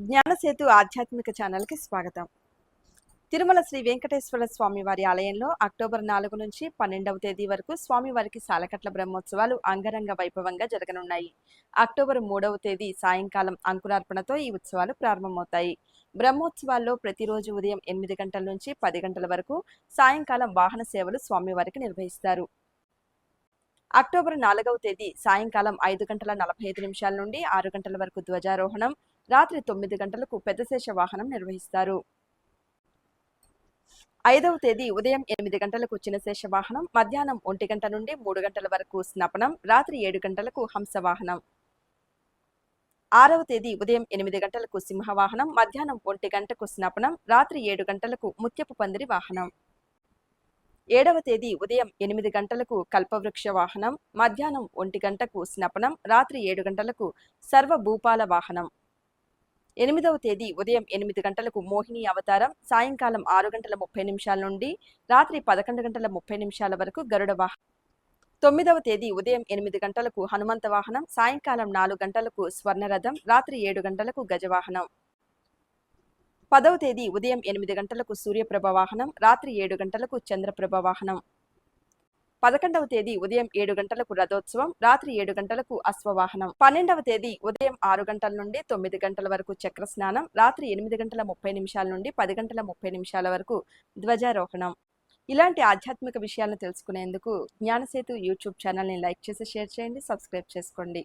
జ్ఞానసేతు ఆధ్యాత్మిక ఛానల్కి స్వాగతం. తిరుమల శ్రీ వెంకటేశ్వర స్వామి వారి ఆలయంలో అక్టోబర్ నాలుగు నుంచి పన్నెండవ తేదీ వరకు స్వామివారికి సాలకట్ల బ్రహ్మోత్సవాలు అంగరంగ వైభవంగా జరగనున్నాయి. అక్టోబర్ మూడవ తేదీ సాయంకాలం అంకురార్పణతో ఈ ఉత్సవాలు ప్రారంభమవుతాయి. బ్రహ్మోత్సవాల్లో ప్రతిరోజు ఉదయం ఎనిమిది గంటల నుంచి పది గంటల వరకు సాయంకాలం వాహన సేవలు స్వామివారికి నిర్వహిస్తారు. అక్టోబర్ నాలుగవ తేదీ సాయంకాలం ఐదు గంటల నలభై ఐదు నిమిషాల నుండి ఆరు గంటల వరకు ధ్వజారోహణం రాత్రి తొమ్మిది గంటలకు పెద్దశేష వాహనం నిర్వహిస్తారు. ఐదవ తేదీ ఉదయం ఎనిమిది గంటలకు చిన్నశేష వాహనం మధ్యాహ్నం ఒంటి గంట నుండి మూడు గంటల వరకు స్నపనం రాత్రి ఏడు గంటలకు హంస వాహనం. ఆరవ తేదీ ఉదయం ఎనిమిది గంటలకు సింహవాహనం మధ్యాహ్నం ఒంటి గంటకు స్నపనం రాత్రి ఏడు గంటలకు ముత్యపు పందిరి వాహనం. ఏడవ తేదీ ఉదయం ఎనిమిది గంటలకు కల్పవృక్ష వాహనం మధ్యాహ్నం ఒంటి గంటకు స్నపనం రాత్రి ఏడు గంటలకు సర్వభూపాల వాహనం. ఎనిమిదవ తేదీ ఉదయం ఎనిమిది గంటలకు మోహిని అవతారం సాయంకాలం ఆరు గంటల ముప్పై నిమిషాల నుండి రాత్రి పదకొండు గంటల ముప్పై నిమిషాల వరకు గరుడ వాహనం తొమ్మిదవ తేదీ ఉదయం ఎనిమిది గంటలకు హనుమంత వాహనం సాయంకాలం నాలుగు గంటలకు స్వర్ణరథం రాత్రి ఏడు గంటలకు గజవాహనం. పదవ తేదీ ఉదయం ఎనిమిది గంటలకు సూర్యప్రభ వాహనం రాత్రి ఏడు గంటలకు చంద్రప్రభ వాహనం. పదకొండవ తేదీ ఉదయం ఏడు గంటలకు రథోత్సవం రాత్రి ఏడు గంటలకు అశ్వవాహనం. పన్నెండవ తేదీ ఉదయం ఆరు గంటల నుండి తొమ్మిది గంటల వరకు చక్ర స్నానం రాత్రి ఎనిమిది గంటల ముప్పై నిమిషాల నుండి పది గంటల ముప్పై నిమిషాల వరకు ధ్వజారోహణం. ఇలాంటి ఆధ్యాత్మిక విషయాలను తెలుసుకునేందుకు జ్ఞానసేతు యూట్యూబ్ ఛానల్ని లైక్ చేసి షేర్ చేయండి సబ్స్క్రైబ్ చేసుకోండి.